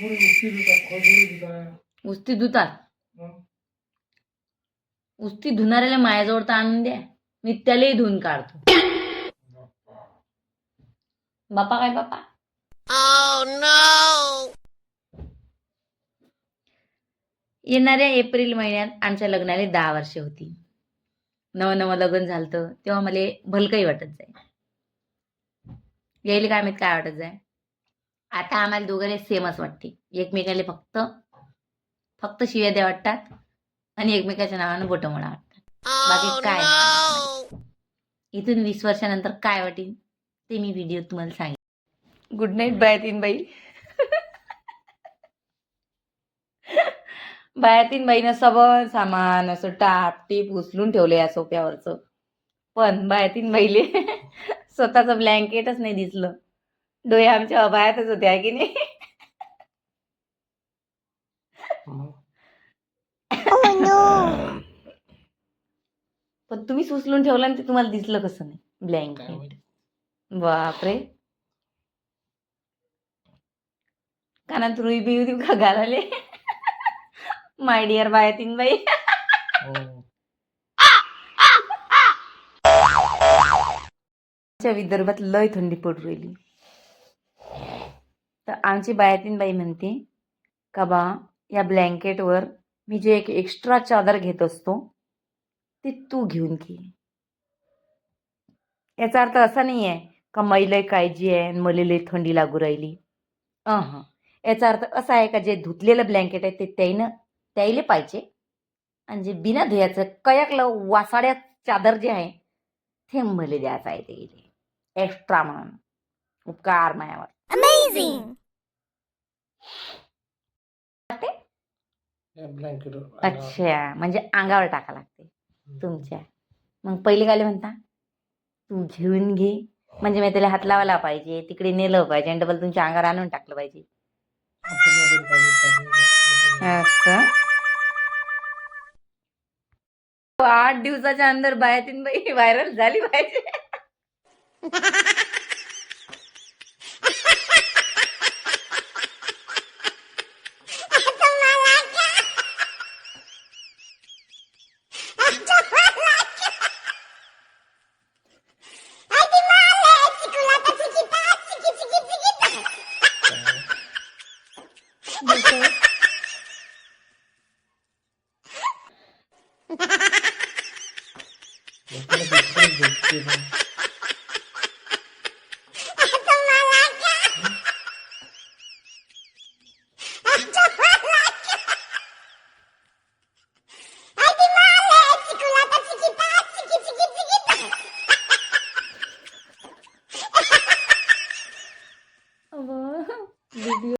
पुढे उस्ती खळबळी धुतात. मग उस्ती धुणाऱ्याला माझ्याजवळ तर आणून द्या. मी त्यालाही धुवून काढतो. बापा काय बापा? येणाऱ्या एप्रिल महिन्यात आमच्या लग्नाला दहा वर्ष होती नवं नवं लग्न झालं तेव्हा मला भलकही वाटत जाय यायला काय माहीत काय वाटत जाय आता आम्हाला दोघांना सेमच वाटते. एकमेकाला फक्त फक्त शिव्या द्या वाटतात आणि एकमेकाच्या नावानं बोटं म्हणा वाटतात. बाकी काय? नाही. इथून वीस वर्षानंतर काय वाटेल ते मी व्हिडिओ तुम्हाला सांगेन. गुड नाईट बाय तीन बाई. बायातीन बाईनं सगळं सामान असं टाप टीप उचलून ठेवलं या सोप्यावरचं पण बायातीन बाईले स्वतःचं ब्लँकेटच नाही दिसलं. डोळे आमच्या अबायातच होते आहे की नाही? मग पण तुम्हीच उचलून ठेवलं आणि ते तुम्हाला दिसलं कसं नाही? ब्लँकेट माहीत. बापरे. कानात रुई बिई देऊ का घालाले माय डिअर बायतीन बाई. हो. आमच्या विदर्भात लय थंडी पडू राहिली. तर आमची बायातीन बाई म्हणते का बा या ब्लँकेटवर मी जे एक एक्स्ट्रा चादर घेत असतो ते तू घेऊन घे. याचा अर्थ असा नाही आहे का मैलय काळजी आहे आणि मला लय थंडी लागू राहिली. हां याचा अर्थ असा आहे का जे धुतलेलं ब्लँकेट आहे ते त्याईनं त्याईले पाहिजे. आणि जे बिना धुयाचं कयाकलं वासाड्या चादर जे आहे ते मले द्यायचं आहे ते एक्स्ट्रा म्हणून. उपकार मायावर. वर अच्छा म्हणजे अंगावर टाका लागते. तुमच्या. मग पहिले काय म्हणता? तू घेऊन घे. म्हणजे मी त्याला हात लावायला पाहिजे तिकडे नेलं पाहिजे आणि डबल तुमच्या अंगावर आणून टाकलं पाहिजे. असं? आठ दिवसाच्या अंदर बायातीन बाई व्हायरल झाली पाहिजे. Vou fazer, vou fazer.